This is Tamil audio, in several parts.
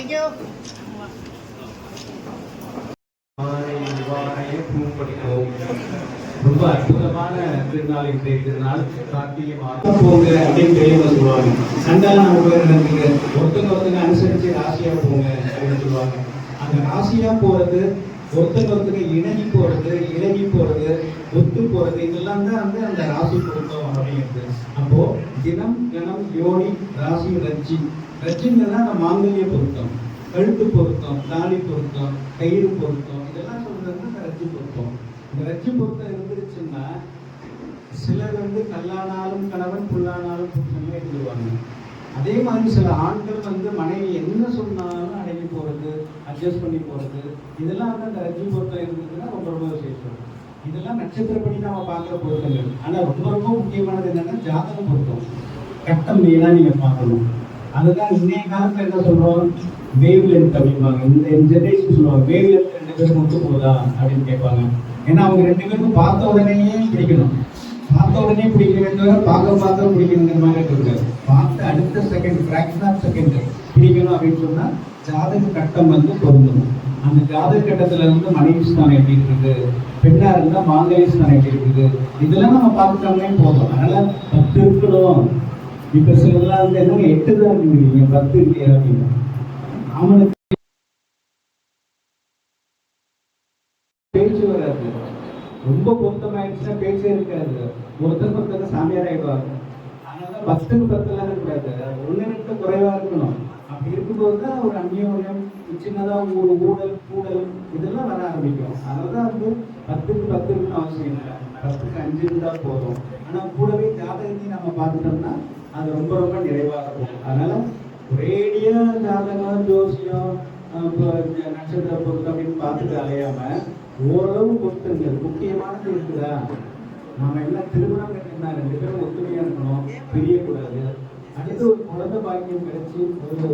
தேங்க்யூ ரொம்ப அற்புதமான திருநாள் இன்றைய திருநாள். கார்த்திகை மாதம். போங்க அப்படின்னு பெரியவங்க சொல்லுவாங்க சண்டெல்லாம் நம்ம பேர் நடக்குது. ஒருத்தங்க ஒருத்தங்க அனுசரிச்சு ராசியா போங்க அப்படின்னு சொல்லுவாங்க. அந்த ராசியா போறது ஒருத்தங்க ஒருத்தங்க இணங்கி போறது இணங்கி போறது ஒத்து போறது இதெல்லாம் தான் வந்து அந்த ராசி பொருத்தம் அப்படிங்கிறது அப்போ தினம் தினம் யோனி ராசி ரஜ்ஜி. ரஜ்ஜிங்கிறது அந்த மாங்கல்ய பொருத்தம். கழுத்து பொருத்தம் தாலி பொருத்தம் கயிறு பொருத்தம் இதெல்லாம் சொல்றது வந்து அந்த ரஜ்ஜி பொருத்தம். இந்த ரஜ்ஜி பொருத்தம் இருந்துருச்சுன்னா சிலர் வந்து கல்லானாலும் கணவன் புல்லானாலும் புருஷன் இருந்துருவாங்க. அதே மாதிரி சில ஆண்கள் வந்து மனைவி என்ன சொன்னாலும் அடங்கி போகிறது அட்ஜஸ்ட் பண்ணி போகிறது இதெல்லாம் வந்து அந்த ரஜ்ஜி பொருத்தம் இருந்ததுன்னா ரொம்ப ரொம்ப விசேஷம். இதெல்லாம் நட்சத்திரப்படி நாம பார்க்குற பொருத்தங்கள். ஆனால் ரொம்ப ரொம்ப முக்கியமானது என்னன்னா ஜாதகம் பொருத்தம். கட்டம் மெயினாக நீங்கள் பார்க்கணும். அதுதான் இன்னைய காலத்தில் என்ன சொல்றோம்? வேவ் லென்த் அப்படிம்பாங்க. இந்த ஜெனரேஷன் சொல்லுவாங்க வேவ் லென்த் ரெண்டு பேரும் ஒத்து போதா அப்படின்னு கேட்பாங்க. ஏன்னா அவங்க ரெண்டு பேருக்கும் பார்த்த உடனேயே பிடிக்கணும். பார்த்த உடனே பிடிக்கணும் தவிர பார்க்க பார்க்க பிடிக்கணுங்கிற மாதிரி இருக்காது பார்த்து அடுத்த செகண்ட் ஃப்ராக்ஷன் ஆஃப் செகண்ட் பிடிக்கணும் அப்படின்னு சொன்னால் ஜாதக கட்டம் வந்து பொருந்தணும் அந்த ஜாதக கட்டத்துல வந்து மனைவி ஸ்தானம் எப்படி இருக்குது? பெண்ணா இருந்தா மாங்கலி ஸ்தானம் எப்படி இருக்குது? இதெல்லாம் நம்ம பார்த்துட்டோம்னே போதும். அதனால பத்து இருக்கணும். இப்ப சிலர்லாம் வந்து என்ன எட்டு தான் இருக்குங்கிறீங்க பத்து இல்லையா அப்படின்னு? அவனுக்கு பேச்சு வராது. ரொம்ப பொருத்தமாயிடுச்சுன்னா பேச்சே இருக்காது. ஒருத்தர் ஒருத்தர் சாமியார் ஆயிடுவாங்க. அதனால பத்துக்கு பத்துலாம் எல்லாம் இருக்காது ரெண்டு குறைவா இருக்கணும். அப்படி இருக்கும்போது தான் ஒரு அந்யோன்யம் சின்னதாக ஒரு ஊழல் கூடல் இதெல்லாம் வர ஆரம்பிக்கும். அதனாலதான் வந்து பத்துக்கு பத்து இருக்குன்னு அவசியம் இல்லை. பத்துக்கு அஞ்சு இருந்தால் போதும். ஆனால் கூடவே ஜாதகத்தையும் நம்ம பார்த்துட்டோம்னா அது ரொம்ப ரொம்ப நிறைவாக இருக்கும் அதனால ஒரேடியா ஜாதகம் ஜோசியம் நட்சத்திர பொருத்தம் அப்படின்னு பார்த்துட்டு அலையாம ஓரளவு பொருத்தங்கள் முக்கியமானது இருக்குதா? நம்ம எல்லாம் திருமணம் கட்டினா ரெண்டு பேரும் ஒத்துமையா இருக்கணும் பிரியக்கூடாது. அடுத்து ஒரு குழந்தை பாக்கியம் கிடைச்சி ஒரு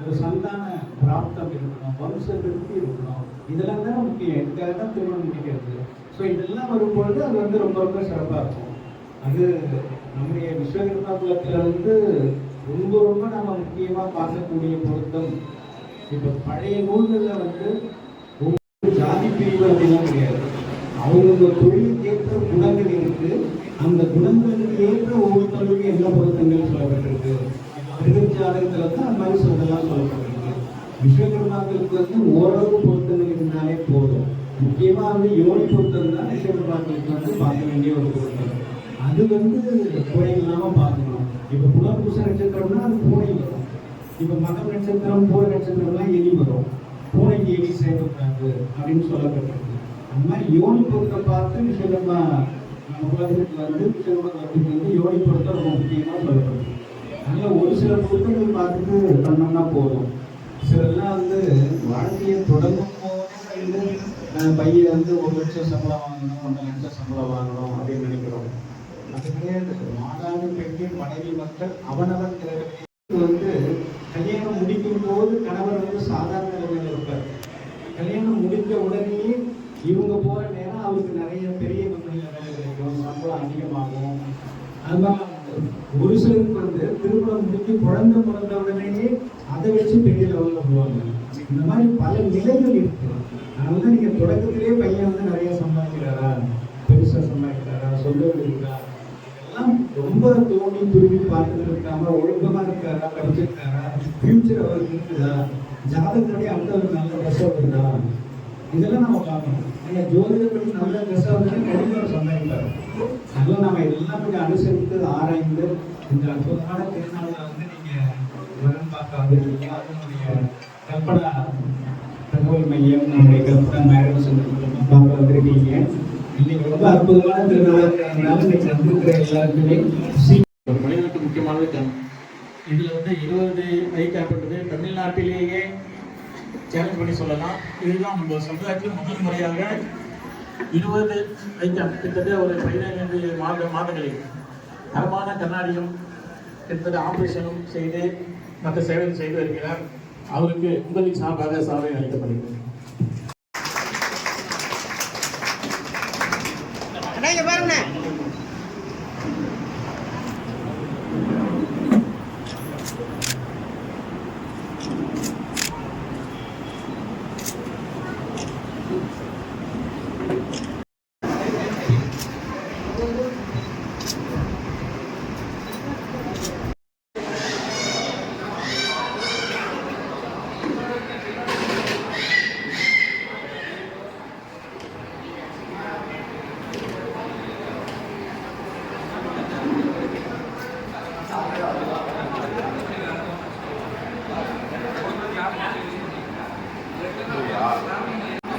ஒரு சந்தான பிராப்தம் இருக்கணும் வம்ச திருப்தி இருக்கணும். இதெல்லாம் தான் முக்கியம். இதுக்காக தான் திருமணம் முடிக்கிறது? ஸோ இதெல்லாம் வரும்பொழுது அது வந்து ரொம்ப ரொம்ப சிறப்பாக இருக்கும். அது நம்முடைய விஸ்வகர்மா குலத்தில் வந்து ரொம்ப ரொம்ப நம்ம முக்கியமாக பார்க்கக்கூடிய பொருத்தம். இப்போ பழைய நூல்களில் வந்து ஒவ்வொரு ஜாதி பிரிவு அப்படிலாம் கிடையாது. அவங்க தொழிலுக்கேற்ற குணங்கள் இருக்குது அந்த குணங்கள் ஏற்ற ஒவ்வொருத்தருக்கும் என்ன பொருத்தங்கள் சொல்லப்பட்டிருக்கு திருச்சாலயத்துல தான் அந்த மாதிரி சொல்லலாம் சொல்லப்படுறீங்க விஸ்வகர்மாக்களுக்கு வந்து ஓரளவு பொருத்தங்கள் இருந்தாலே போதும். முக்கியமா வந்து யோனி பொருத்தம் தான் விஸ்வகர்மாக்களுக்கு வந்து பார்க்க வேண்டிய ஒரு பொருத்தம். அது வந்து குறை இல்லாம பார்க்கணும் இப்ப புனர்பூச நட்சத்திரம்னா அது பூனை வரும். இப்ப மகம் நட்சத்திரம் பூர நட்சத்திரம்லாம் எலி வரும். பூனைக்கு எலி சேர்க்கக்கூடாது அப்படின்னு சொல்லப்பட்டிருக்கு. அந்த மாதிரி யோனி பொருத்தம் பார்த்து விஸ்வகர்மா உலகத்துக்கு வந்து விஸ்வகர்மா வந்து யோனி பொருத்தம் ரொம்ப முக்கியமா சொல்லப்பட்டிருக்கு. அதனால ஒரு சில பொருத்தங்கள் பார்த்துட்டு பண்ணோம்னா போதும். சிலர்லாம் வந்து வாழ்க்கையை தொடங்கும் போதே வந்து வந்து ஒரு லட்சம் சம்பளம் வாங்கணும் ஒன்றரை லட்சம் சம்பளம் வாங்கணும் அப்படின்னு நினைக்கிறோம். அது கிடையாது. மாதாடு பெண்கள் மனைவி மக்கள் அவனவன் வந்து கல்யாணம் முடிக்கும் போது கணவர் வந்து சாதாரண நிலைமையில இருப்பார். கல்யாணம் முடிக்க உடனேயே இவங்க போற நேரம் அவருக்கு நிறைய பெரிய கம்பெனியில் வேலை கிடைக்கும் சம்பளம் அதிகமாகும். அது மாதிரி புருஷனுக்கு வந்து திருமணம் முடிஞ்சு குழந்தை பிறந்த உடனேயே அதை வச்சு பெரிய லெவலில் போவாங்க. இந்த மாதிரி பல நிலைகள் இருக்கு. அதனால தான் நீங்க தொடக்கத்திலேயே பையன் வந்து நிறைய சம்பாதிக்கிறாரா? பெருசாக சம்பாதிக்கிறாரா? சொல்லவும் இருக்கா? இதெல்லாம் ரொம்ப தோண்டி துருவி பார்த்துட்டு இருக்காம ஒழுக்கமா இருக்காரா? படிச்சிருக்காரா? ஃபியூச்சர் அவருக்கு இருக்குதா? ஜாதகத்துடைய அந்த ஒரு நல்ல ட்ரெஸ் வருதா? இதெல்லாம் நம்ம பார்க்கணும். ஏன்னா ஜோதிடப்படி நல்ல ட்ரெஸ் வருதுன்னா கண்டிப்பாக அதுவும் நம்ம எல்லாம் கொஞ்சம் அனுசரித்து ஆராய்ந்து இந்த அற்புதமான திருநாளில் வந்து நீங்கள் வரன் பார்க்க வந்திருக்கீங்க அதனுடைய கற்பனா தகவல் மையம் நம்முடைய கற்பனா மேரேஜ் சென்டர் பார்க்க வந்திருக்கீங்க. இன்னைக்கு ரொம்ப அற்புதமான திருநாளாக இருக்கிறதுனால இன்னைக்கு வந்திருக்கிற எல்லாருக்குமே சி- ஒரு மனிதனுக்கு முக்கியமானது கண். இதில் வந்து இருபது ஐ கேப்ன்றது தமிழ்நாட்டிலேயே சேலஞ்ச் பண்ணி சொல்லலாம். இதுதான் நம்ம சமுதாயத்தில் முதல் முறையாக இருபது ஐட்டம் கிட்டத்தட்ட ஒரு பதினைந்து மாத மாதங்களில் தரமான கண்ணாடியும் கிட்டத்தட்ட ஆப்ரேஷனும் செய்து மற்ற சேவைகள் செய்து வருகிறார். அவருக்கு உங்களின் சார்பாக சாலை அளிக்கப்படுகிறது.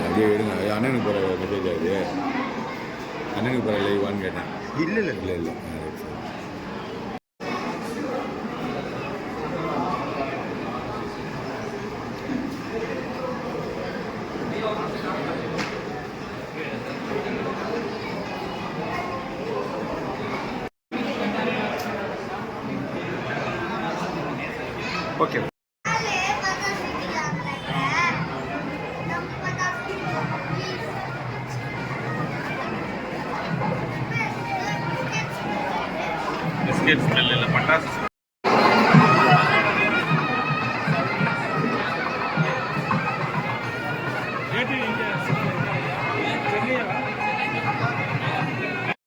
அப்படியே எடுங்க அண்ணனுக்கு போகிற மெசேஜ் ஆகுது. அண்ணனுக்கு போகிற லைவான்னு கேட்டேன். இல்லை இல்லை இல்லை இல்லை சரி ஓகே பட்டாசு